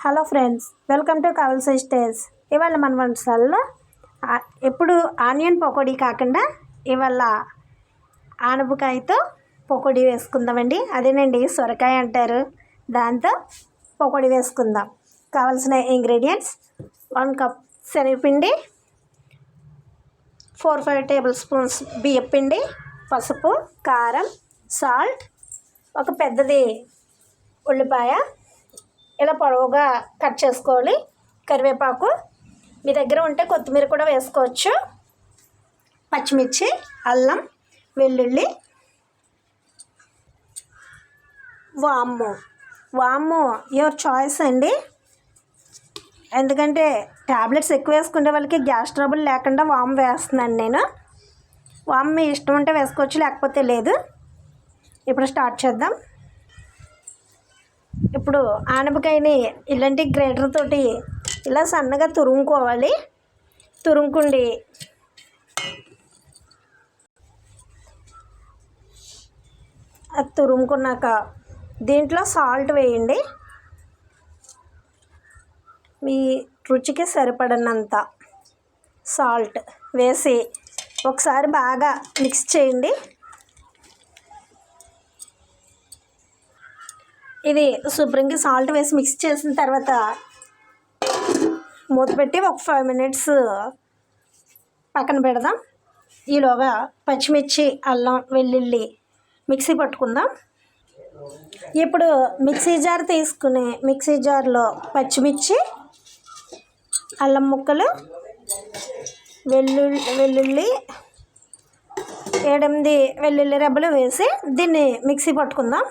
Hello friends welcome to Kavals stage ఇవాళ మన వంటలలో ఎప్పుడు ఆనియన్ పకోడీ కాకుండా ఇవాళ ఆనపకాయతో పకోడీ వేసుకుందామండి. అదేనండి సొరకాయ అంటారు. దాంతో పకోడీ వేసుకుందాం. కావాల్సిన ఇంగ్రీడియంట్స్ వన్ కప్ శనగపిండి ఫోర్ ఫైవ్ టేబుల్ స్పూన్స్ బియ్యపిండి పసుపు కారం సాల్ట్ ఒక పెద్దది ఉల్లిపాయ ఇలా పొడవుగా కట్ చేసుకోవాలి. కరివేపాకు మీ దగ్గర ఉంటే కొత్తిమీర కూడా వేసుకోవచ్చు. పచ్చిమిర్చి అల్లం వెల్లుల్లి. వాము వాము యువర్ చాయిస్ అండి. ఎందుకంటే ట్యాబ్లెట్స్ ఎక్కువ వేసుకునే వాళ్ళకి గ్యాస్ ట్రబుల్ లేకుండా వాము వేస్తున్నాను నేను. వాము మీ ఇష్టం ఉంటే వేసుకోవచ్చు లేకపోతే లేదు. ఇప్పుడు స్టార్ట్ చేద్దాం. ఇప్పుడు ఆనపకాయని ఇలాంటి గ్రేటర్ తోటి ఇలా సన్నగా తురుముకోవాలి. తురుముకుండి. అది తురుముకున్నాక దీంట్లో సాల్ట్ వేయండి. మీ రుచికి సరిపడినంత సాల్ట్ వేసి ఒకసారి బాగా మిక్స్ చేయండి. ఇది శుభ్రంగా సాల్ట్ వేసి మిక్స్ చేసిన తర్వాత మూత పెట్టి ఒక ఫైవ్ మినిట్స్ పక్కన పెడదాం. ఈలోగా పచ్చిమిర్చి అల్లం వెల్లుల్లి మిక్సీ పట్టుకుందాం. ఇప్పుడు మిక్సీ జార్ తీసుకుని మిక్సీ జార్లో పచ్చిమిర్చి అల్లం ముక్కలు వెల్లుల్లి వెల్లుల్లి ఏడెనిమిది వెల్లుల్లి రెబ్బలు వేసి దీన్ని మిక్సీ పట్టుకుందాం.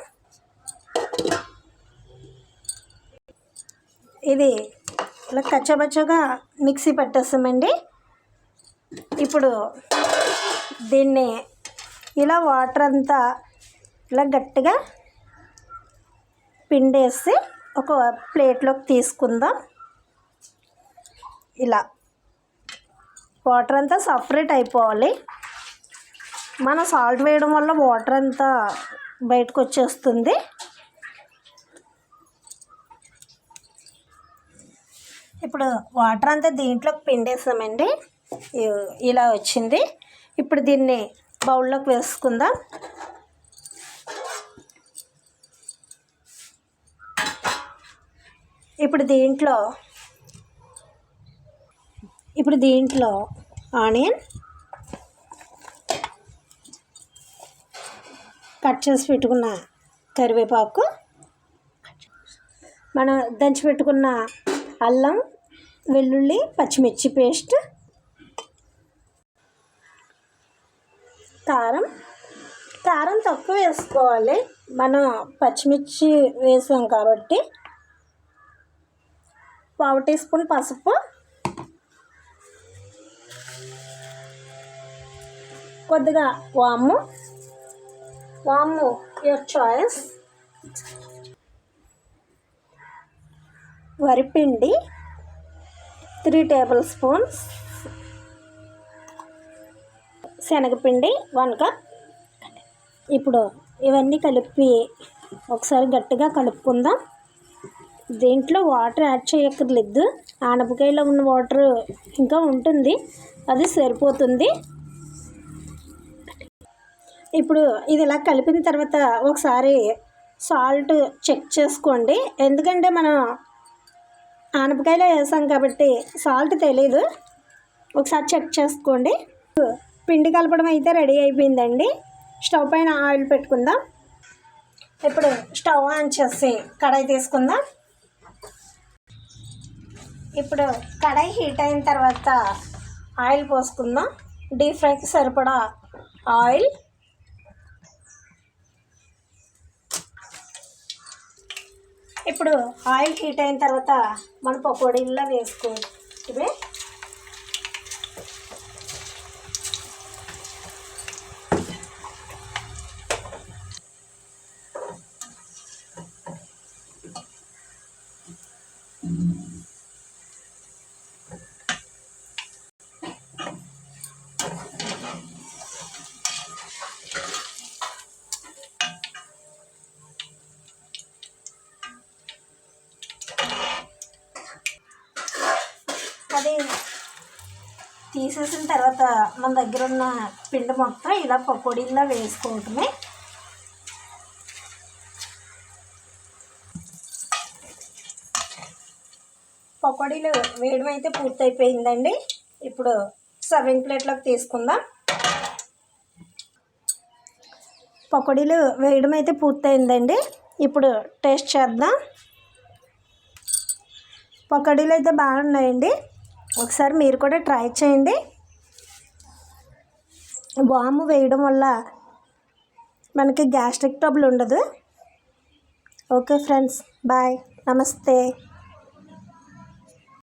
ఇది ఇలా కచ్చబచ్చగా మిక్సీ పట్టేస్తామండి. ఇప్పుడు దీన్ని ఇలా వాటర్ అంతా ఇలా గట్టిగా పిండేసి ఒక ప్లేట్లోకి తీసుకుందాం. ఇలా వాటర్ అంతా సపరేట్ అయిపోవాలి. మనం సాల్ట్ వేయడం వల్ల వాటర్ అంతా బయటకు వచ్చేస్తుంది. ఇప్పుడు వాటర్ అంతా దీంట్లోకి పిండేసామండి. ఇలా వచ్చింది. ఇప్పుడు దీన్ని బౌల్లోకి వేసుకుందాం. ఇప్పుడు దీంట్లో ఇప్పుడు దీంట్లో ఆనియన్ కట్ చేసి పెట్టుకున్న కరివేపాకు మనం దంచి పెట్టుకున్న అల్లం వెల్లుల్లి పచ్చిమిర్చి పేస్ట్ కారం. కారం తక్కువ వేసుకోవాలి. మనం పచ్చిమిర్చి వేసాం కాబట్టి పావు టీ స్పూన్ పసుపు కొద్దిగా వాము వాము యువర్ చాయిస్ వరిపిండి త్రీ టేబుల్ స్పూన్స్ శనగపిండి వన్ కప్. ఇప్పుడు ఇవన్నీ కలిపి ఒకసారి గట్టిగా కలుపుకుందాం. దీంట్లో వాటర్ యాడ్ చేయక్కర్లేదు. ఆనపకాయలో ఉన్న వాటర్ ఇంకా ఉంటుంది. అది సరిపోతుంది. ఇప్పుడు ఇది ఇలా కలిపిన తర్వాత ఒకసారి సాల్ట్ చెక్ చేసుకోండి. ఎందుకంటే మనం ఆనపకాయలో వేసాం కాబట్టి సాల్ట్ తెలీదు. ఒకసారి చెక్ చేసుకోండి. పిండి కలపడం అయితే రెడీ అయిపోయిందండి. స్టవ్ పైన ఆయిల్ పెట్టుకుందాం. ఇప్పుడు స్టవ్ ఆన్ చేసి కడాయి తీసుకుందాం. ఇప్పుడు కడాయి హీట్ అయిన తర్వాత ఆయిల్ పోసుకుందాం. డీప్ ఫ్రైకి సరిపడా ఆయిల్. ఇప్పుడు ఆయిల్ హీట్ అయిన తర్వాత మన పకోడీల్లో వేసుకోవచ్చు. ఇదే తీసేసిన తర్వాత మన దగ్గర ఉన్న పిండి మొత్తం ఇలా పకోడీలా వేసుకోవటమే పకోడీలు వేయడం అయితే పూర్తయిపోయిందండి. ఇప్పుడు సర్వింగ్ ప్లేట్లోకి తీసుకుందాం. పకోడీలు వేయడం అయితే పూర్తయిందండి. ఇప్పుడు టేస్ట్ చేద్దాం. పకోడీలు అయితే బాగున్నాయండి. ఒకసారి మీరు కూడా ట్రై చేయండి. వాము వేయడం వల్ల మనకి గ్యాస్ట్రిక్ ట్రబుల్ ఉండదు. Okay friends bye. నమస్తే.